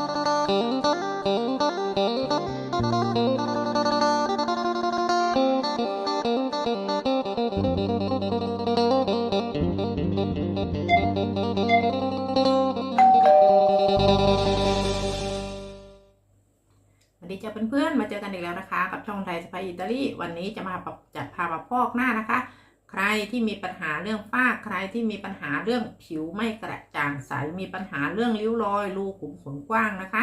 ดีจ้าเพื่อนมาเจอกันอีกแล้วนะคะ กับช่องไทยสปาอิตาลี วันนี้จะมาจัดพามาพอกหน้านะคะ ใครที่มีปัญหาเรื่องฝ้าใครที่มีปัญหาเรื่องผิวไม่กระจ่างใส มีปัญหาเรื่องริ้วรอย รูขุมขนกว้างนะคะ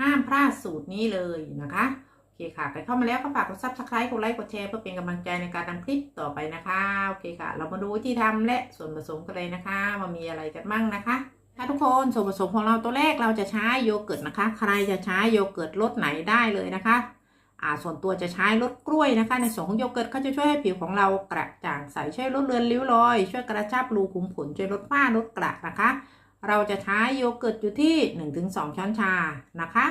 ห้ามพลาดสูตรนี้เลยนะคะโอเคค่ะใครเข้ามาแล้วก็ฝากกดซับสไครต์กดไลค์กดแชร์เพื่อเป็นกำลังใจในการทำคลิปต่อไปนะคะโอเคค่ะ เรามาดูวิธีทำและส่วนผสมกันเลยนะคะว่ามีอะไรกันบ้างนะคะค่ะทุกคนส่วนผสมของเราตัวแรกเราจะใช้โยเกิร์ตนะคะ ใครจะใช้โยเกิร์ตรสไหนได้เลยนะคะ อ่าส่วนตัวจะใช้รสกล้วยนะคะ ในส่วนของโยเกิร์ตเขาจะช่วยให้ผิวของเรากระจ่างใสช่วยลดเลือนริ้วรอย ช่วยกระชับรูขุมขนช่วยลดฝ้าลดกระนะคะ เราจะใช้โยเกิร์ตอยู่ที่ 1-2 ช้อนชานะคะ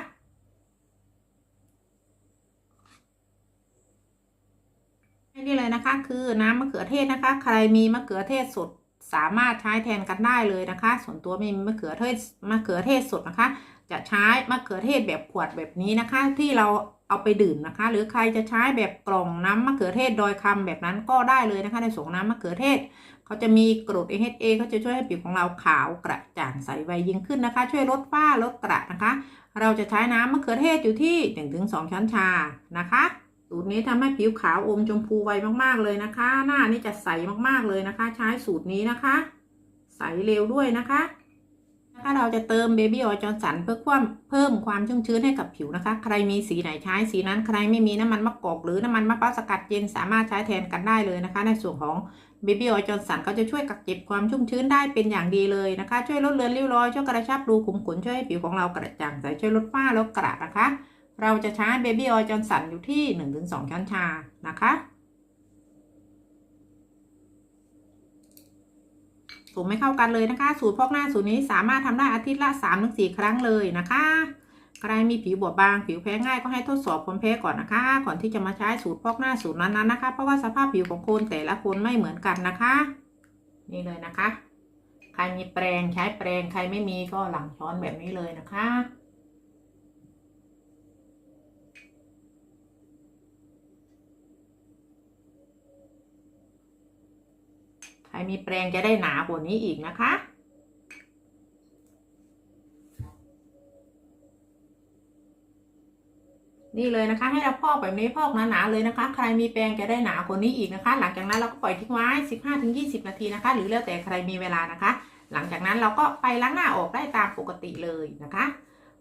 นี่เลยนะคะ คือน้ำมะเขือเทศนะคะ ใครมีมะเขือเทศสดสามารถใช้แทนกันได้เลยนะคะ ส่วนตัวไม่มีมะเขือเทศมะเขือเทศสดนะคะ จะใช้มะเขือเทศแบบขวดแบบนี้นะคะ ที่เรา เอาไปดื่มนะคะ หรือใครจะใช้แบบกล่องน้ำมะเขือเทศดอยคำแบบนั้นก็ได้เลยนะคะ ในส่งน้ำมะเขือเทศเขาจะมีกรด AHA เขาจะช่วยให้ผิวของเราขาวกระจ่างใสไวยิ่งขึ้นนะคะ ช่วยลดฝ้าลดกระนะคะ เราจะใช้น้ำมะเขือเทศอยู่ที่ 1-2 ช้อนชานะคะสูตรนี้ทำให้ผิวขาวอมชมพูไวมากๆเลยนะคะ หน้านี่จะใสมากๆเลยนะคะ ใช้สูตรนี้นะคะ ใสเร็วด้วยนะคะ ถ้าเราจะเติมเบบี้ออยจอนสันเพื่อความเพิ่มความชุ่มชื้นให้กับผิวนะคะ ใครมีสีไหนใช้สีนั้นใครไม่มีน้ำมันมะกอกหรือน้ำมันมะพร้าวสกัดเย็นสามารถใช้แทนกันได้เลยนะคะ ในส่วนของเบบี้ออยจอนสันก็จะช่วยกักเก็บความชุ่มชื้นได้เป็นอย่างดีเลยนะคะ ช่วยลดเลือนริ้วรอยช่วยกระชับรูขุมขนช่วยให้ผิวของเรากระจ่างใสช่วยลดฝ้าลดกระนะคะ เราจะใช้เบบี้ออยจอนสันอยู่ที่ 1-2 ช้อนชานะคะ สูตรไม่เข้ากันเลยนะคะ สูตรพอกหน้าสูตรนี้สามารถทำได้อาทิตย์ละ3-4ครั้งเลยนะคะ ใครมีผิวบวบบางผิวแพ้ง่ายก็ให้ทดสอบความแพ้ก่อนนะคะ ก่อนที่จะมาใช้สูตรพอกหน้าสูตรนั้นๆนะคะ เพราะว่าสภาพผิวของคนแต่ละคนไม่เหมือนกันนะคะ นี่เลยนะคะ ใครมีแปรงใช้แปรงใครไม่มีก็หลังช้อนแบบนี้เลยนะคะ ใครมีแปรงจะได้หนากว่านี้อีกนะคะ นี่เลยนะคะ ให้เราพอกแบบนี้พอกหนาๆเลยนะคะ ใครมีแปรงจะได้หนากว่านี้อีกนะคะ หลังจากนั้นเราก็ปล่อยทิ้งไว้ 15-20 นาทีนะคะ หรือแล้วแต่ใครมีเวลานะคะ หลังจากนั้นเราก็ไปล้างหน้าออกได้ตามปกติเลยนะคะ